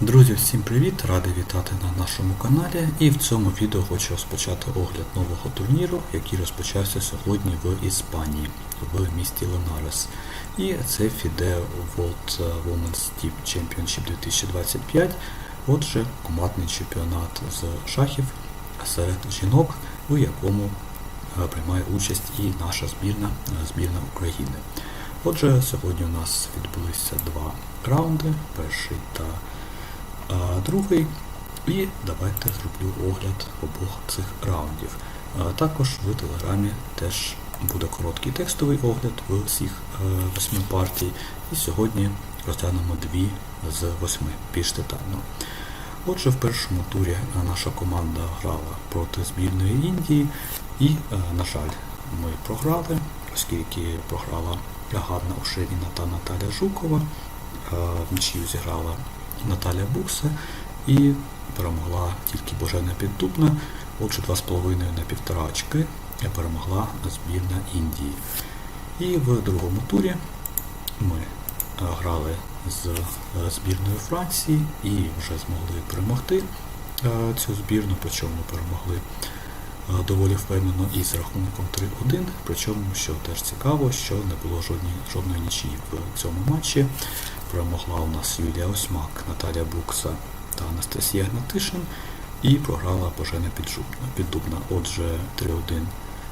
Друзі, всім привіт! Радий вітати на нашому каналі. І в цьому відео хочу розпочати огляд нового турніру, який розпочався сьогодні в Іспанії, в місті Ленарес. І це FIDE World Women's Team Championship 2025. Отже, командний чемпіонат з шахів серед жінок, у якому е, приймає участь і наша збірна, е, збірна України. Отже, сьогодні у нас відбулися два раунди, перший та другий. І давайте зроблю огляд обох цих раундів. Також в телеграмі теж буде короткий текстовий огляд всіх е, восьми партій. І сьогодні розглянемо дві з восьми більш детально. Отже, в першому турі наша команда грала проти збірної Індії, і, е, на жаль, ми програли, оскільки програла Ганна Ушевіна та Наталя Жукова. Е, нічию зіграла Наталя Букса і перемогла тільки Божена Піддубна. Отже, 2,5 на 1,5 очки перемогла збірна Індії. І в другому турі ми е, грали з е, збірною Франції і вже змогли перемогти е, цю збірну, причому перемогли доволі впевнено і з рахунком 3-1. Причому, що теж цікаво, що не було жодної, жодної нічиї в цьому матчі. Перемогла у нас Юлія Осьмак, Наталія Букса та Анастасія Гнатишин. І програла Божена Піддубна. Отже, 3-1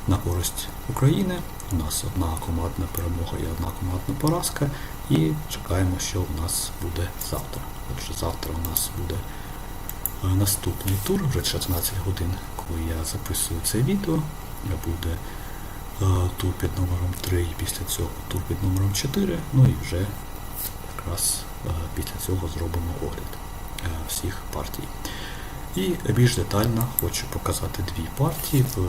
на користь України. У нас одна командна перемога і одна командна поразка. І чекаємо, що у нас буде завтра. Отже, завтра у нас буде е, наступний тур, вже 16 годин, коли я записую це відео. Буде е, тур під номером 3 і після цього тур під номером 4. Ну і вже якраз е, після цього зробимо огляд е, всіх партій. І більш детально хочу показати дві партії, в е,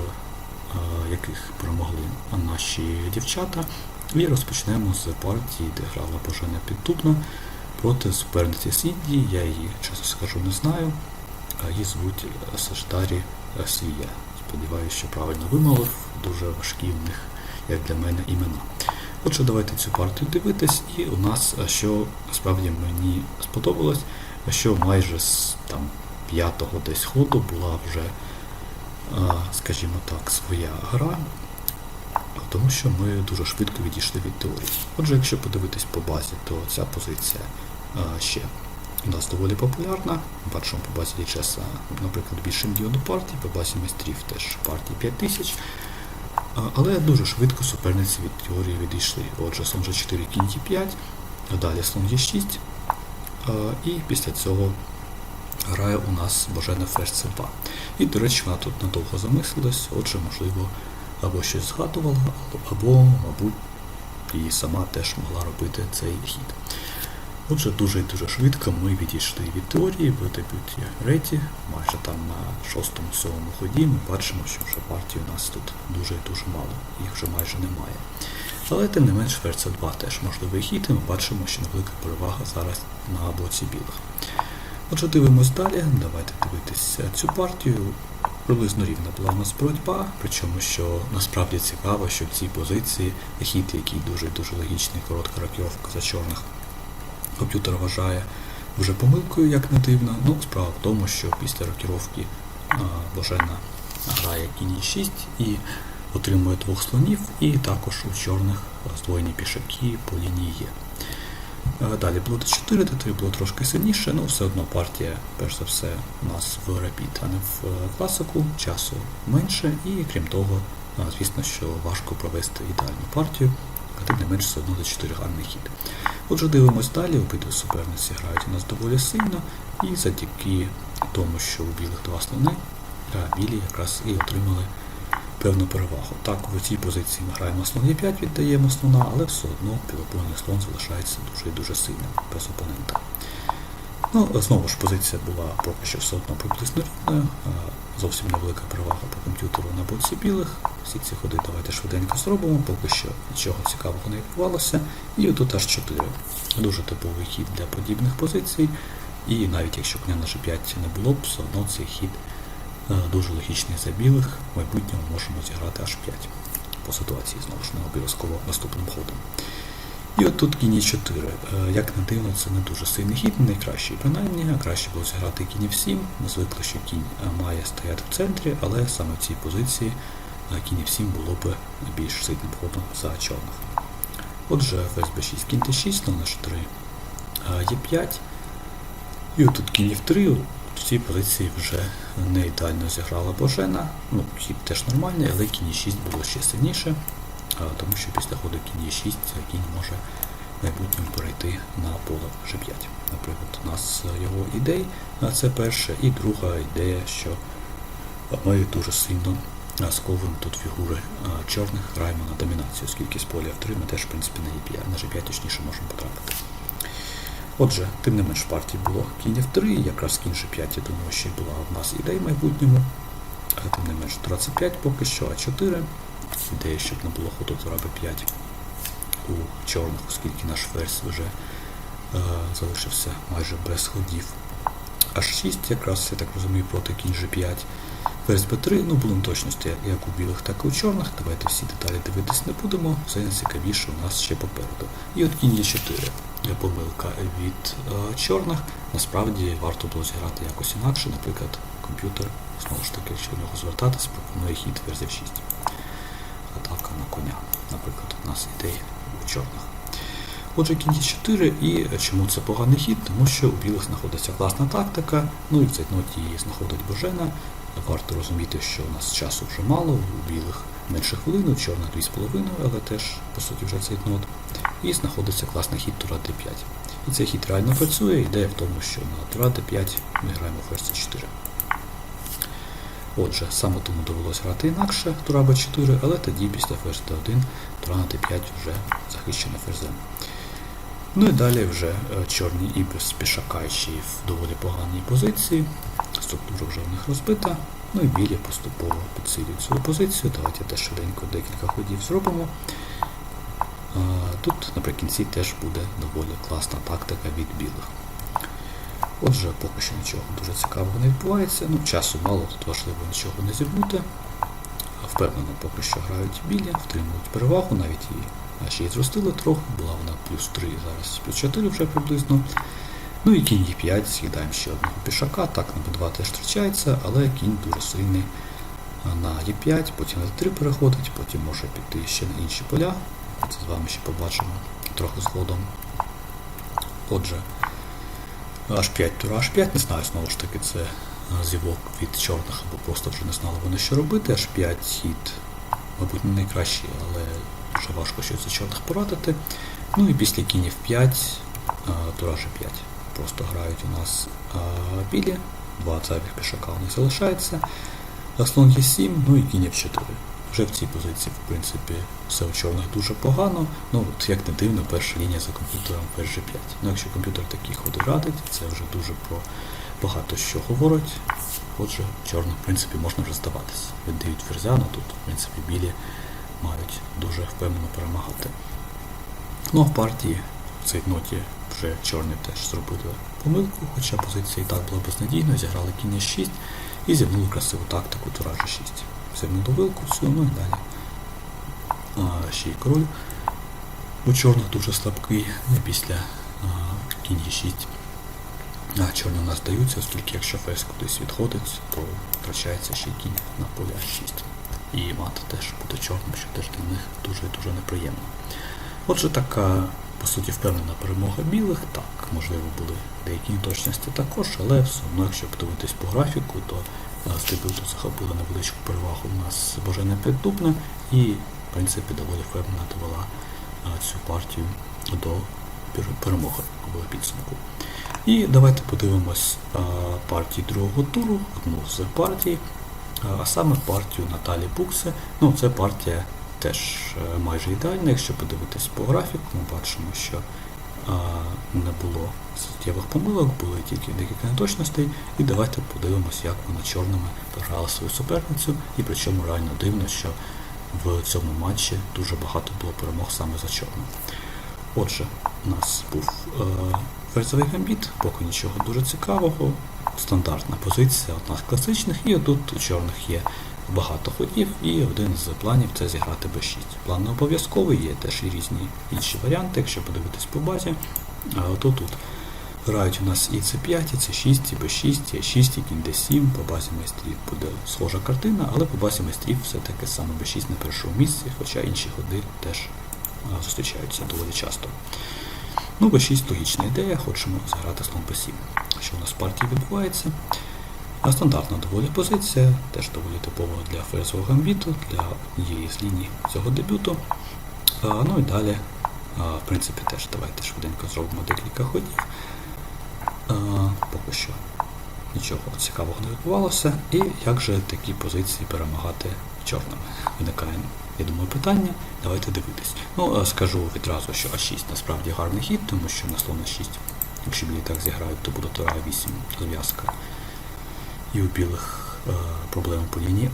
яких перемогли наші дівчата. І розпочнемо з партії, де грала Божена Піддубна проти суперниці з Індії. Я її, чесно скажу, не знаю. Її звуть Саштарі Свія. Сподіваюся, що правильно вимовив. Дуже важкі в них, як для мене, імена. Отже, давайте цю партію дивитись. І у нас, е, що насправді мені сподобалось, що майже з там п'ятого десь ходу була вже, е, скажімо так, своя гра, тому що ми дуже швидко відійшли від теорії. Отже, якщо подивитись по базі, то ця позиція е, ще у нас доволі популярна. Ми бачимо по базі лічеса, наприклад, більше мільйону партій, по базі майстрів теж партій 5000. А, Але дуже швидко суперниці від теорії відійшли. Отже, слон G4, кінь Е5, далі слон Е6. І після цього грає у нас Божена ферзь С2. І, до речі, вона тут надовго замислилась, отже, можливо, або щось згадувала, або, мабуть, і сама теж могла робити цей хід. Отже, дуже і дуже швидко ми відійшли від теорії в дебюті Реті, майже там на шостому-сьомому ході ми бачимо, що вже партій у нас тут дуже і дуже мало, їх вже майже немає. Але тим не менш ферзь 2 теж можливий хід, і ми бачимо, що невелика перевага зараз на боці білих. Отже, дивимось далі, давайте дивитися цю партію. Приблизно рівна була у нас боротьба, причому що насправді цікаво, що в цій позиції хід, який дуже-дуже логічний, коротка рокіровка за чорних, комп'ютер вважає вже помилкою, як не дивно. Ну, справа в тому, що після рокіровки Божена грає кінь 6 і отримує двох слонів, і також у чорних здвоєні пішаки по лінії є. Е, Далі було Д4, Д3 було трошки сильніше, але все одно партія, перш за все, у нас в репіт, а не в е, класику, часу менше, і крім того, е, звісно, що важко провести ідеальну партію, а тим не менше все одно Д4 гарний хід. Отже, дивимось далі, обидві суперниці грають у нас доволі сильно, і завдяки тому, що у білих два слони, а білі якраз і отримали певну перевагу. Так, в цій позиції ми граємо слон Е5, віддаємо слона, але все одно півопольний слон залишається дуже і дуже сильним без опонента. Ну, знову ж позиція була поки що все одно приблизно рівною. а, Зовсім невелика перевага по комп'ютеру на боці білих. Всі ці ходи давайте швиденько зробимо, поки що нічого цікавого не відбувалося. І тут аж 4. Дуже типовий хід для подібних позицій. І навіть якщо коня на G5 не було б, все одно цей хід е, дуже логічний за білих. В майбутньому можемо зіграти аж 5 по ситуації, знову ж не обов'язково наступним ходом. І от тут кінь 4. Як не дивно, це не дуже сильний хід, не найкращий принаймні, краще було зіграти кінь F7. Ми звикли, що кінь е, має стояти в центрі, але саме в цій позиції е, кінь F7 було б більш сильним ходом за чорних. Отже, ферзь b6, кінь t6, слон h3, e5. І отут кінь f3, в цій позиції вже не ідеально зіграла Божена. Ну, хід теж нормальний, але кінь 6 було ще сильніше, тому що після ходу кінь 6 кінь може майбутньому перейти на поле G5. Наприклад, у нас його ідей, а це перша, і друга ідея, що ми дуже сильно сковуємо тут фігури чорних, граємо на домінацію, оскільки з поля F3 ми теж, в принципі, на E5, на G5 точніше можемо потрапити. Отже, тим не менш в партії було кінь F3, якраз кінь G5, я думаю, ще була в нас ідея в майбутньому. Тим не менш 25 поки що, А4. Ідея, щоб не було ходу тура Б5 у чорних, оскільки наш ферзь вже е, залишився майже без ходів. H6 якраз, я так розумію, проти кінь G5. Ферзь B3, ну будемо точності, як у білих, так і у чорних. Давайте всі деталі дивитись не будемо, все найцікавіше у нас ще попереду. І от кінь Е4. Помилка від е, чорних. Насправді варто було зіграти якось інакше, наприклад, комп'ютер, знову ж таки, якщо до нього звертатись, пропонує хід ферзь F6. На коня. Наприклад, у нас ідея у чорних. Отже, кінь 4 і чому це поганий хід? Тому що у білих знаходиться класна тактика, ну і в цей ноті її знаходить Божена. Варто розуміти, що у нас часу вже мало, у білих менше хвилин, у чорних 2,5, але теж, по суті, вже цей нот. І знаходиться класний хід Тура D5. І цей хід реально працює, ідея в тому, що на Тура D5 ми граємо ферзь C4. Отже, саме тому довелося грати інакше Тура B4, але тоді після ферзь D1 Тура на D5 вже захищена ферзем. Ну і далі вже е, чорні і без пішака ще в доволі поганій позиції. Структура вже в них розбита. Ну і білі поступово підсилюють свою позицію. Давайте теж швиденько декілька ходів зробимо. Тут наприкінці теж буде доволі класна тактика від білих. Отже, поки що нічого дуже цікавого не відбувається. Ну, часу мало, тут важливо нічого не зірнути. Впевнено, поки що грають білі, втримують перевагу, навіть її ще й зростили трохи, була вона плюс 3, зараз плюс 4 вже приблизно. Ну і кінь Е5, з'їдаємо ще одного пішака, так на Б2 теж втрачається, але кінь дуже сильний на Е5, потім на Д3 переходить, потім може піти ще на інші поля. Це з вами ще побачимо трохи згодом. Отже, H5 тура H5, не знаю, знову ж таки, це зівок від чорних, або просто вже не знали вони що робити. H5 хід, мабуть, не найкращий, але дуже важко щось за чорних порадити. Ну і після кінь F5, тура G5. Просто грають у нас білі, два зайвих пішака у них залишається. Слон Е7, ну і кінь F4. Вже в цій позиції, в принципі, все у чорних дуже погано. Ну, от як не дивно, перша лінія за комп'ютером ферзь G5. Ну, якщо комп'ютер такі ходи радить, це вже дуже про багато що говорить. Отже, чорним, в принципі, можна вже здаватися. Віддають ферзяну, тут, в принципі, білі мають дуже впевнено перемагати. Ну а в партії в цій ноті вже чорні теж зробили помилку, хоча позиція і так була безнадійна, зіграли кінь 6 і зігнули красиву тактику тура G6. Зігнули вилку цю, ну і далі. А, ще й король. У чорних дуже слабкий, і після кінь 6 а, чорні у нас здаються, оскільки якщо ферзь кудись відходить, то втрачається ще кінь на поля 6 і мат теж буде чорним, що теж для них дуже-дуже неприємно. Отже, така, по суті, впевнена перемога білих. Так, можливо, були деякі неточності також, але все одно, якщо подивитись по графіку, то Стебілту захопила невеличку перевагу у нас Божена Піддубна і, в принципі, доволі впевнено довела цю партію до перемоги в підсумку. І давайте подивимось а, партії другого туру, одну з партій а саме партію Наталі Букси. Ну, це партія теж е, майже ідеальна. Якщо подивитись по графіку, ми бачимо, що не було суттєвих помилок, були тільки декілька неточностей. І давайте подивимось, як вона чорними програла свою суперницю. І причому реально дивно, що в цьому матчі дуже багато було перемог саме за чорним. Отже, у нас був е, ферзовий гамбіт, поки нічого дуже цікавого. Стандартна позиція, одна з класичних, і отут у чорних є багато ходів, і один з планів це зіграти b6. План не обов'язковий, є теж і різні інші варіанти, якщо подивитись по базі. А ото тут грають у нас і c5, і c6, і b6, і e6, і кінь d7. По базі майстрів буде схожа картина, але по базі майстрів все-таки саме b6 на першому місці, хоча інші ходи теж зустрічаються доволі часто. Ну, b6 логічна ідея, хочемо зіграти слон b7. Що у нас в партії відбувається? А Стандартна доволі позиція, теж доволі типова для ферзового гамбіту, для однієї з ліній цього дебюту. А, ну і далі, а, в принципі, теж давайте швиденько зробимо декілька ходів. А, поки що нічого цікавого не відбувалося. І як же такі позиції перемагати чорними? Виникає, я думаю, питання. Давайте дивитись. Ну, скажу відразу, що А6 насправді гарний хід, тому що на слон А6, якщо білі так зіграють, то буде тура А8 зав'язка. І у білих е, проблеми по лінії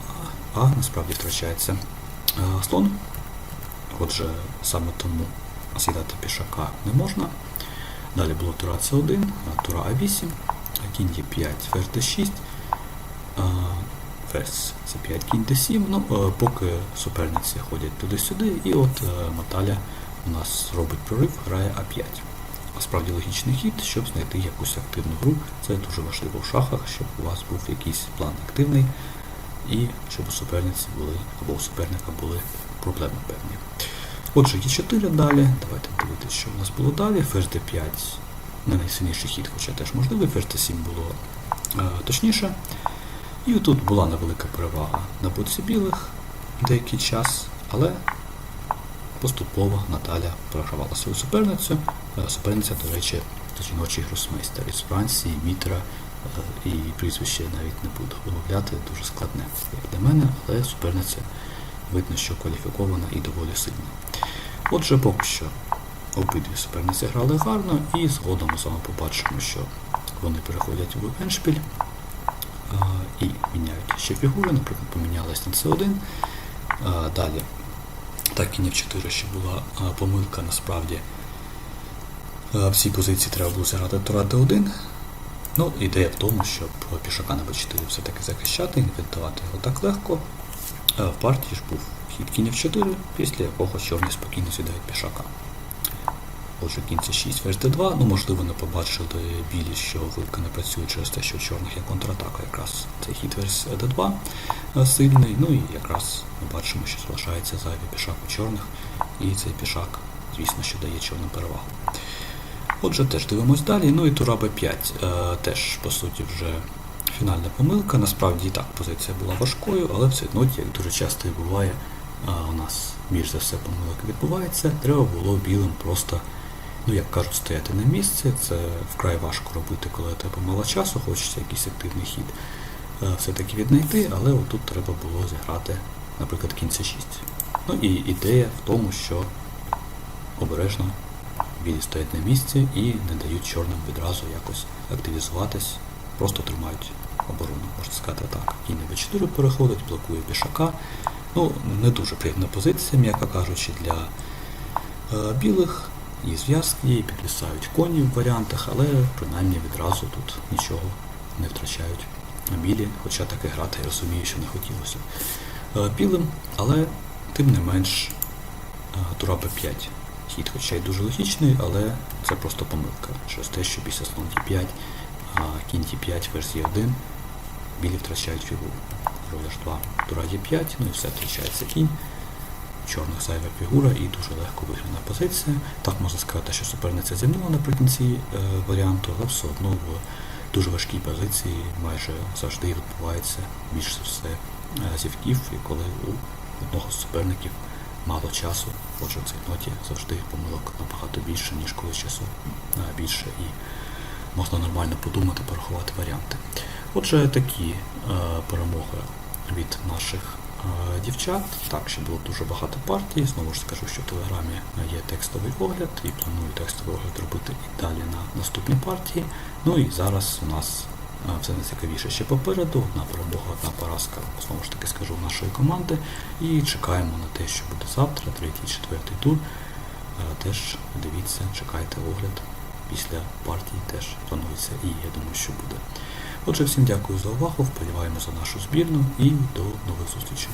А, а насправді втрачається е, слон. Отже, саме тому з'їдати пішака не можна. Далі було тура С1, тура А8, кінь Е5, ферзь Д6, а, ферзь С5, кінь Д7. Ну, е, поки суперниці ходять туди-сюди, і от е, Наталя у нас робить прорив, грає А5. Справді логічний хід, щоб знайти якусь активну гру. Це дуже важливо в шахах, щоб у вас був якийсь план активний і щоб у суперниці були або у суперника були проблеми певні. Отже, Е4 далі. Давайте дивитися, що у нас було далі. Ферзь d5 не найсильніший хід, хоча теж можливий. Ферзь d7 було е, точніше. І тут була невелика перевага на боці білих деякий час, але поступово Наталя програвала свою суперницю. Е, Суперниця, до речі, жіночий гросмейстер із Франції, Мітра, е, і прізвище навіть не буду вимовляти, дуже складне, як для мене, але суперниця видно, що кваліфікована і доволі сильна. Отже, поки що обидві суперниці грали гарно, і згодом ми з вами побачимо, що вони переходять в еншпіль е, і міняють ще фігури, наприклад, помінялась на С1. Е, Далі так і не в 4 ще була помилка, насправді А, в цій позиції треба було зіграти тура Д1. Ну, ідея в тому, щоб пішака на Б4 все-таки захищати не віддавати його так легко. А в партії ж був хід кінь F4, після якого чорні спокійно сідають пішака. Отже, кінь С6, ферзь Д2, ну можливо не побачили білі, що вилка не працює через те, що у чорних є контратака якраз цей хід ферзь Д2 е, сильний, ну і якраз ми бачимо, що залишається зайвий пішак у чорних, і цей пішак, звісно, що дає чорним перевагу. Отже, теж дивимось далі. Ну і тура Б5 е, теж, по суті, вже фінальна помилка. Насправді і так позиція була важкою, але все одно, як дуже часто і буває, е, у нас більш за все помилок відбувається. Треба було білим просто, ну як кажуть, стояти на місці. Це вкрай важко робити, коли тебе мало часу, хочеться якийсь активний хід. е, Все-таки віднайти, але отут треба було зіграти, наприклад, кінця 6. Ну і ідея в тому, що обережно білі стоять на місці і не дають чорним відразу якось активізуватись, просто тримають оборону, можна сказати так. Кінь на b4 переходить, блокує пішака. Ну, не дуже приємна позиція, м'яко кажучи, для е, білих. І зв'язки, і підвисають коні в варіантах, але принаймні відразу тут нічого не втрачають білі, хоча таки грати я розумію, що не хотілося е, білим, але тим не менш е, тура b5 хід, хоча й дуже логічний, але це просто помилка. Через те, що після слон d5, а кінь d5 версії 1, білі втрачають фігуру. Король h2, тура e5, ну і все втрачається кінь. Чорних зайва фігура і дуже легко виграна позиція. Так можна сказати, що суперниця зімнула наприкінці е, варіанту, але все одно в дуже важкій позиції майже завжди відбувається більш за все е, зівків, і коли у одного з суперників мало часу, в цій ноті завжди помилок набагато більше, ніж коли часу е, більше і можна нормально подумати, порахувати варіанти. Отже, такі е, перемоги від наших е, дівчат. Так, ще було дуже багато партій. Знову ж скажу, що в Телеграмі є текстовий огляд і планую текстовий огляд робити і далі на наступні партії. Ну і зараз у нас все найцікавіше ще попереду. Одна перемога, одна поразка, знову ж таки скажу, нашої команди. І чекаємо на те, що буде завтра, третій, четвертий тур. Е, Теж дивіться, чекайте огляд. Після партії теж планується і я думаю, що буде. Отже, всім дякую за увагу, вболіваємо за нашу збірну і до нових зустрічей.